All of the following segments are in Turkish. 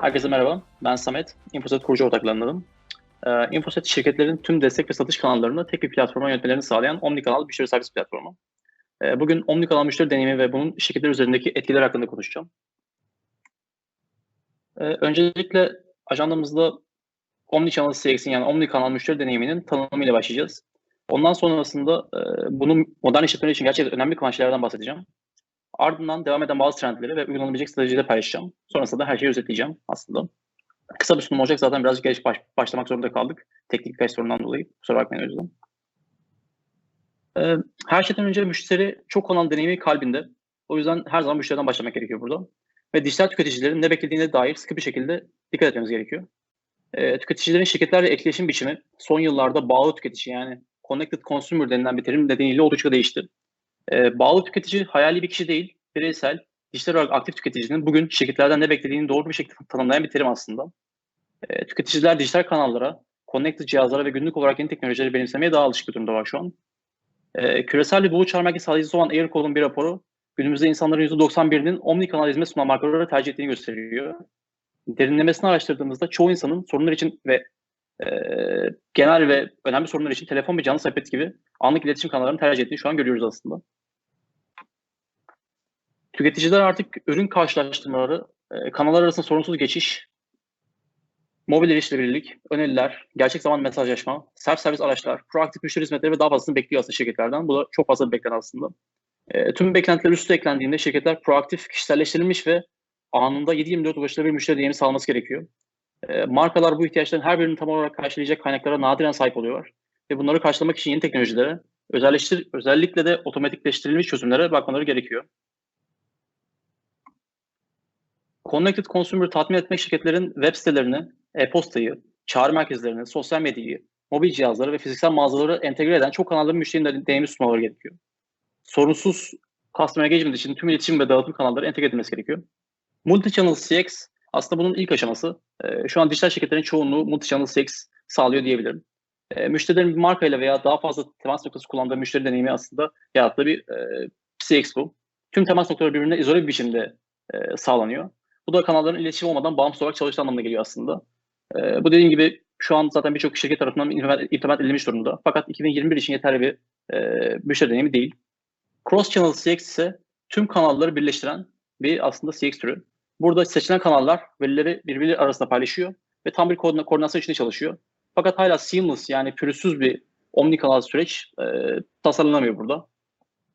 Herkese merhaba, ben Samet. Infoset kurucu ortaklarındanım. Ee, Infoset şirketlerin tüm destek ve satış kanallarını tek bir platforma yönetmelerini sağlayan omnikanal müşteri servis platformu. Ee, bugün omnikanal müşteri deneyimi ve bunun şirketler üzerindeki etkileri hakkında konuşacağım. Ee, öncelikle ajandamızda Omnichannel CX'in yani omnikanal müşteri deneyiminin tanımıyla başlayacağız. Ondan sonrasında e, bunun modern işletmeler için gerçekten önemli kıvançlardan bahsedeceğim. Ardından devam eden bazı trendleri ve uygulanabilecek stratejileri paylaşacağım. Sonrasında da her şeyi özetleyeceğim aslında. Kısa bir sunum olacak zaten birazcık geç baş, başlamak zorunda kaldık. Teknik birkaç sorundan dolayı. Kusura bakmayın o yüzden. Ee, her şeyden önce müşteri çok olan deneyimi kalbinde. O yüzden her zaman müşteriden başlamak gerekiyor burada. Ve dijital tüketicilerin ne beklediğine dair sıkı bir şekilde dikkat etmemiz gerekiyor. Ee, tüketicilerin şirketlerle etkileşim biçimi son yıllarda bağlı tüketici yani connected consumer denilen bir terim nedeniyle oldukça değişti. E, bağlı tüketici hayali bir kişi değil, bireysel, dijital olarak aktif tüketicinin bugün şirketlerden ne beklediğini doğru bir şekilde tanımlayan bir terim aslında. E, tüketiciler dijital kanallara, connected cihazlara ve günlük olarak yeni teknolojileri benimsemeye daha alışık bir durumda var şu an. E, küresel bir buluş çağrı sağlayıcısı olan Aircall'un bir raporu, günümüzde insanların %91'inin omni kanal hizmet sunan markaları tercih ettiğini gösteriyor. Derinlemesine araştırdığımızda çoğu insanın sorunlar için ve e, genel ve önemli sorunlar için telefon ve canlı sohbet gibi anlık iletişim kanallarını tercih ettiğini şu an görüyoruz aslında. Tüketiciler artık ürün karşılaştırmaları, e, kanallar arasında sorunsuz geçiş, mobil erişilebilirlik, öneriler, gerçek zaman mesajlaşma, self servis araçlar, proaktif müşteri hizmetleri ve daha fazlasını bekliyor aslında şirketlerden. Bu da çok fazla bir beklenti aslında. E, tüm beklentiler üstü eklendiğinde şirketler proaktif, kişiselleştirilmiş ve anında 7-24 ulaşılabilir müşteri deneyimi sağlaması gerekiyor. E, markalar bu ihtiyaçların her birini tam olarak karşılayacak kaynaklara nadiren sahip oluyorlar. Ve bunları karşılamak için yeni teknolojilere, özellikle de otomatikleştirilmiş çözümlere bakmaları gerekiyor. Connected Consumer'ı tatmin etmek şirketlerin web sitelerini, e-postayı, çağrı merkezlerini, sosyal medyayı, mobil cihazları ve fiziksel mağazaları entegre eden çok kanallı müşterinin deneyimi sunmaları gerekiyor. Sorunsuz customer engagement için tüm iletişim ve dağıtım kanalları entegre edilmesi gerekiyor. Multi-channel CX aslında bunun ilk aşaması. E, şu an dijital şirketlerin çoğunluğu multi-channel CX sağlıyor diyebilirim. E, müşterilerin bir markayla veya daha fazla temas noktası kullandığı müşteri deneyimi aslında yarattığı bir e, CX bu. Tüm temas noktaları birbirine izole bir biçimde e, sağlanıyor. Bu da kanalların iletişim olmadan bağımsız olarak çalıştığı anlamına geliyor aslında. E, bu dediğim gibi şu an zaten birçok şirket tarafından implement edilmiş durumda. Fakat 2021 için yeterli bir e, müşteri deneyimi değil. Cross-channel CX ise tüm kanalları birleştiren bir aslında CX türü. Burada seçilen kanallar verileri birbirleri arasında paylaşıyor ve tam bir koordinasyon içinde çalışıyor. Fakat hala seamless yani pürüzsüz bir omni kanal süreç e, tasarlanamıyor burada.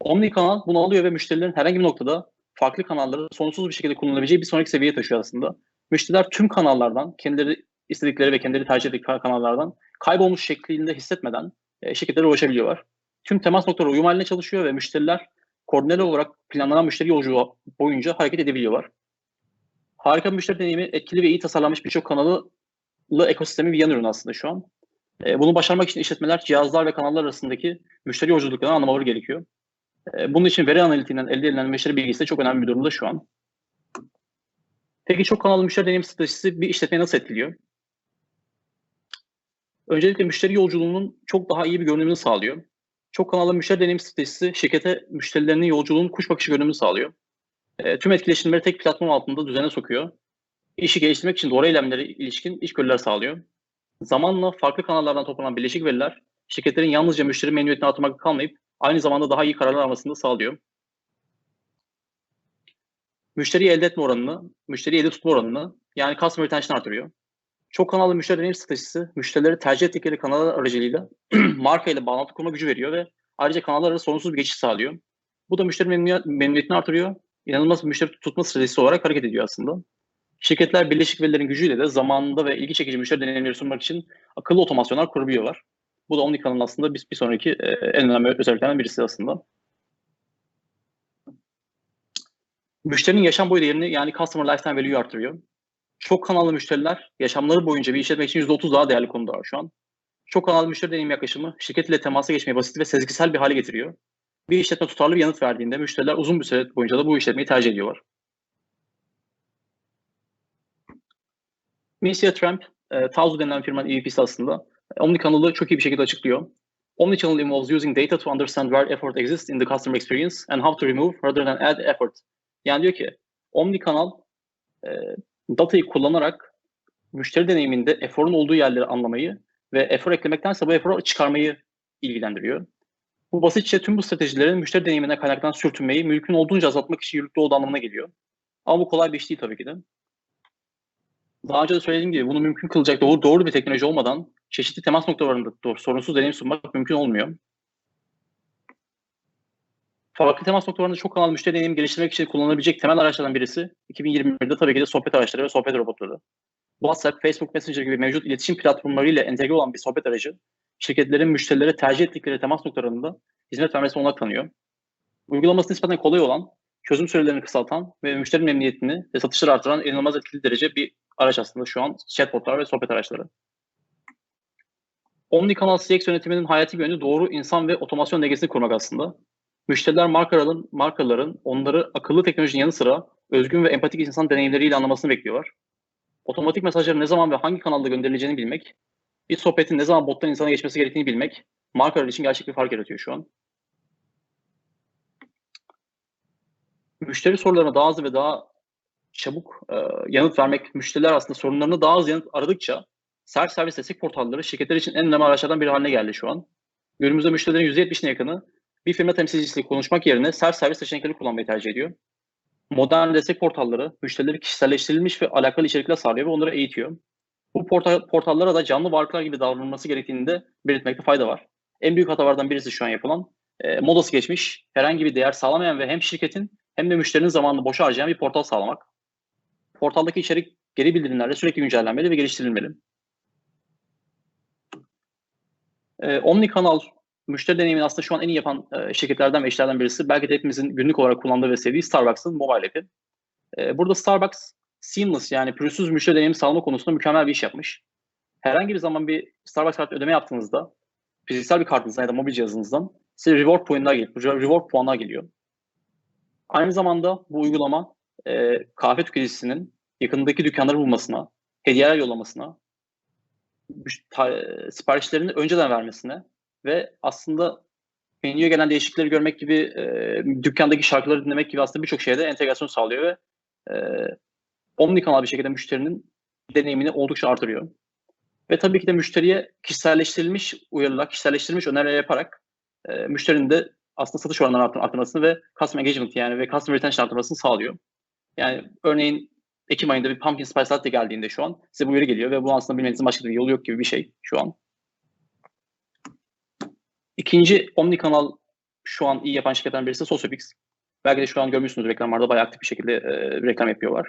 Omni kanal bunu alıyor ve müşterilerin herhangi bir noktada farklı kanalları sonsuz bir şekilde kullanabileceği bir sonraki seviyeye taşıyor aslında. Müşteriler tüm kanallardan, kendileri istedikleri ve kendileri tercih ettikleri kanallardan kaybolmuş şeklinde hissetmeden e, şirketlere ulaşabiliyorlar. Tüm temas noktaları uyum haline çalışıyor ve müşteriler koordineli olarak planlanan müşteri yolculuğu boyunca hareket edebiliyorlar. Harika bir müşteri deneyimi, etkili ve iyi tasarlanmış birçok kanalı ekosistemi bir yan ürün aslında şu an. E, bunu başarmak için işletmeler cihazlar ve kanallar arasındaki müşteri yolculuklarını anlamaları gerekiyor. E, bunun için veri analitiğinden elde edilen müşteri bilgisi de çok önemli bir durumda şu an. Peki çok kanallı müşteri deneyim stratejisi bir işletmeyi nasıl etkiliyor? Öncelikle müşteri yolculuğunun çok daha iyi bir görünümünü sağlıyor. Çok kanallı müşteri deneyim stratejisi şirkete müşterilerinin yolculuğunun kuş bakışı görünümünü sağlıyor. E, tüm etkileşimleri tek platform altında düzene sokuyor. İşi geliştirmek için doğru eylemleri ilişkin işgörüler sağlıyor. Zamanla farklı kanallardan toplanan birleşik veriler şirketlerin yalnızca müşteri memnuniyetini artırmakla kalmayıp aynı zamanda daha iyi kararlar almasını da sağlıyor. Müşteriyi elde etme oranını, müşteriyi elde tutma oranını yani customer retention artırıyor. Çok kanallı müşteri deneyim stratejisi müşterileri tercih ettikleri kanallar aracılığıyla marka ile bağlantı kurma gücü veriyor ve ayrıca kanallar arası sorunsuz bir geçiş sağlıyor. Bu da müşteri memnuniyetini artırıyor. İnanılmaz bir müşteri tutma stratejisi olarak hareket ediyor aslında. Şirketler birleşik verilerin gücüyle de zamanında ve ilgi çekici müşteri deneyimleri sunmak için akıllı otomasyonlar kurabiliyorlar. Bu da Omnica'nın aslında bir, bir sonraki e, en önemli özelliklerinden birisi aslında. Müşterinin yaşam boyu değerini yani Customer Lifetime Value'yu artırıyor. Çok kanallı müşteriler yaşamları boyunca bir işletme için %30 daha değerli konuda var şu an. Çok kanallı müşteri deneyim yaklaşımı şirket ile temasa geçmeyi basit ve sezgisel bir hale getiriyor. Bir işletme tutarlı bir yanıt verdiğinde müşteriler uzun bir süre boyunca da bu işletmeyi tercih ediyorlar. Misha Trump, e, Tauzu denilen firmanın EVP'si aslında. Omni-kanalı çok iyi bir şekilde açıklıyor. Omnichannel involves using data to understand where effort exists in the customer experience and how to remove rather than add effort. Yani diyor ki omnikanal e, datayı kullanarak müşteri deneyiminde eforun olduğu yerleri anlamayı ve efor eklemektense bu eforu çıkarmayı ilgilendiriyor. Bu basitçe tüm bu stratejilerin müşteri deneyimine kaynaklanan sürtünmeyi mümkün olduğunca azaltmak için yürüttüğü olduğu anlamına geliyor. Ama bu kolay bir iş değil tabii ki de. Daha önce de söylediğim gibi bunu mümkün kılacak doğru, doğru bir teknoloji olmadan çeşitli temas noktalarında sorunsuz deneyim sunmak mümkün olmuyor. Farklı temas noktalarında çok kanal müşteri deneyimi geliştirmek için kullanılabilecek temel araçlardan birisi 2021'de tabii ki de sohbet araçları ve sohbet robotları. WhatsApp, Facebook Messenger gibi mevcut iletişim platformlarıyla entegre olan bir sohbet aracı, şirketlerin müşterilere tercih ettikleri temas noktalarında hizmet vermesi olanak tanıyor. Uygulaması nispeten kolay olan, çözüm sürelerini kısaltan ve müşteri memnuniyetini ve satışları artıran inanılmaz etkili derece bir araç aslında şu an chatbotlar ve sohbet araçları. Omnikanal CX yönetiminin hayati bir yönü doğru insan ve otomasyon dengesini kurmak aslında. Müşteriler markaların, markaların onları akıllı teknolojinin yanı sıra özgün ve empatik insan deneyimleriyle anlamasını bekliyorlar. Otomatik mesajların ne zaman ve hangi kanalda gönderileceğini bilmek, bir sohbetin ne zaman bottan insana geçmesi gerektiğini bilmek markalar için gerçek bir fark yaratıyor şu an. Müşteri sorularına daha hızlı ve daha çabuk e, yanıt vermek, müşteriler aslında sorunlarına daha az yanıt aradıkça self servis destek portalları şirketler için en önemli araçlardan biri haline geldi şu an. Günümüzde müşterilerin %70'ine yakını bir firma temsilcisiyle konuşmak yerine self servis seçenekleri kullanmayı tercih ediyor. Modern destek portalları müşterileri kişiselleştirilmiş ve alakalı içerikler sağlıyor ve onları eğitiyor. Bu portal, portallara da canlı varlıklar gibi davranılması gerektiğini de belirtmekte fayda var. En büyük hatalardan birisi şu an yapılan, e, modası geçmiş, herhangi bir değer sağlamayan ve hem şirketin hem de müşterinin zamanını boşa harcayan bir portal sağlamak. Portaldaki içerik geri bildirimlerle sürekli güncellenmeli ve geliştirilmeli. E, Omni kanal müşteri deneyimini aslında şu an en iyi yapan e, şirketlerden ve işlerden birisi. Belki de hepimizin günlük olarak kullandığı ve sevdiği Starbucks'ın mobile app'i. E, burada Starbucks seamless yani pürüzsüz müşteri deneyimi sağlama konusunda mükemmel bir iş yapmış. Herhangi bir zaman bir Starbucks kartı ödeme yaptığınızda fiziksel bir kartınızdan ya da mobil cihazınızdan size reward puanlar geliyor. Reward puanlar geliyor. Aynı zamanda bu uygulama e, kahve tüketicisinin yakındaki dükkanları bulmasına, hediyeler yollamasına, siparişlerini önceden vermesine ve aslında menüye gelen değişiklikleri görmek gibi e, dükkandaki şarkıları dinlemek gibi aslında birçok şeyde entegrasyon sağlıyor ve e, omni kanal bir şekilde müşterinin deneyimini oldukça artırıyor. Ve tabii ki de müşteriye kişiselleştirilmiş uyarılar, kişiselleştirilmiş öneriler yaparak e, müşterinin de aslında satış oranlarının artmasını ve customer engagement yani ve customer retention artmasını sağlıyor. Yani örneğin Ekim ayında bir pumpkin spice latte geldiğinde şu an size bu uyarı geliyor ve bu aslında bilmenizin başka bir yolu yok gibi bir şey şu an. İkinci omni kanal şu an iyi yapan şirketlerden birisi Sociopix. Belki de şu an görmüşsünüz reklamlarda bayağı aktif bir şekilde e, reklam yapıyorlar.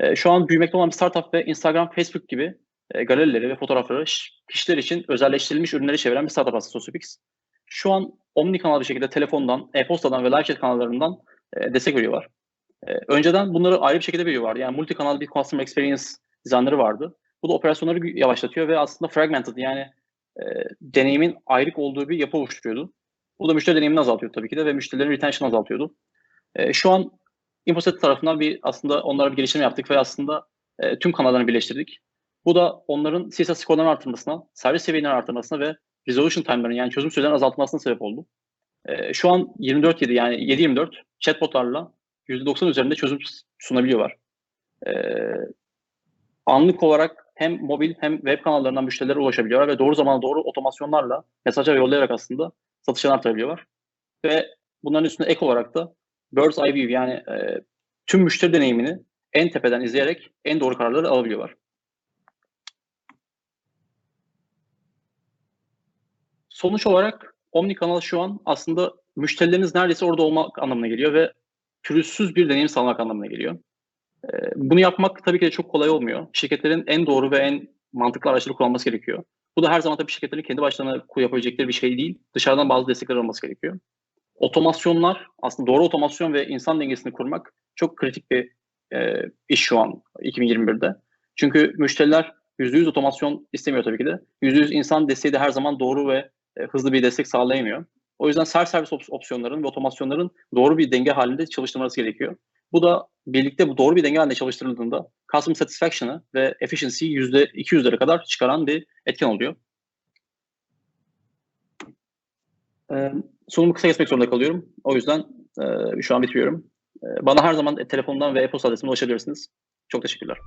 E, şu an büyümekte olan bir startup ve Instagram, Facebook gibi e, galerileri ve fotoğrafları kişiler için özelleştirilmiş ürünleri çeviren bir startup aslında Sociopix. Şu an omni kanal bir şekilde telefondan, e-postadan ve live chat kanallarından e, destek veriyorlar. E, önceden bunları ayrı bir şekilde veriyorlar. Yani multi kanal bir customer experience dizaynları vardı. Bu da operasyonları yavaşlatıyor ve aslında fragmented yani e, deneyimin ayrık olduğu bir yapı oluşturuyordu. Bu da müşteri deneyimini azaltıyor tabii ki de ve müşterilerin retention azaltıyordu. E, şu an Infoset tarafından bir aslında onlara bir geliştirme yaptık ve aslında e, tüm kanallarını birleştirdik. Bu da onların CSS skorlarını artırmasına, servis seviyelerini artırmasına ve resolution time'larının yani çözüm sürelerinin azaltmasına sebep oldu. E, şu an 24-7 yani 7-24 chatbotlarla %90 üzerinde çözüm sunabiliyorlar. E, anlık olarak hem mobil hem web kanallarından müşterilere ulaşabiliyorlar ve doğru zamanda doğru otomasyonlarla mesajlar yollayarak aslında satışlarını artırabiliyorlar. Ve bunların üstüne ek olarak da bird's eye view yani e, tüm müşteri deneyimini en tepeden izleyerek en doğru kararları alabiliyorlar. Sonuç olarak Omni kanal şu an aslında müşterileriniz neredeyse orada olmak anlamına geliyor ve pürüzsüz bir deneyim sağlamak anlamına geliyor. Bunu yapmak tabii ki de çok kolay olmuyor. Şirketlerin en doğru ve en mantıklı araçları kullanması gerekiyor. Bu da her zaman tabii şirketlerin kendi başlarına yapabilecekleri bir şey değil. Dışarıdan bazı destekler alması gerekiyor. Otomasyonlar, aslında doğru otomasyon ve insan dengesini kurmak çok kritik bir e, iş şu an 2021'de. Çünkü müşteriler %100 otomasyon istemiyor tabii ki de. %100 insan desteği de her zaman doğru ve e, hızlı bir destek sağlayamıyor. O yüzden self servis op- opsiyonların ve otomasyonların doğru bir denge halinde çalıştırılması gerekiyor. Bu da birlikte bu doğru bir denge halinde çalıştırıldığında customer satisfaction'ı ve efficiency'yi %200'lere kadar çıkaran bir etken oluyor. Ee, sunumu kısa kesmek zorunda kalıyorum. O yüzden e, şu an bitiriyorum. E, bana her zaman telefondan ve e-posta adresimden ulaşabilirsiniz. Çok teşekkürler.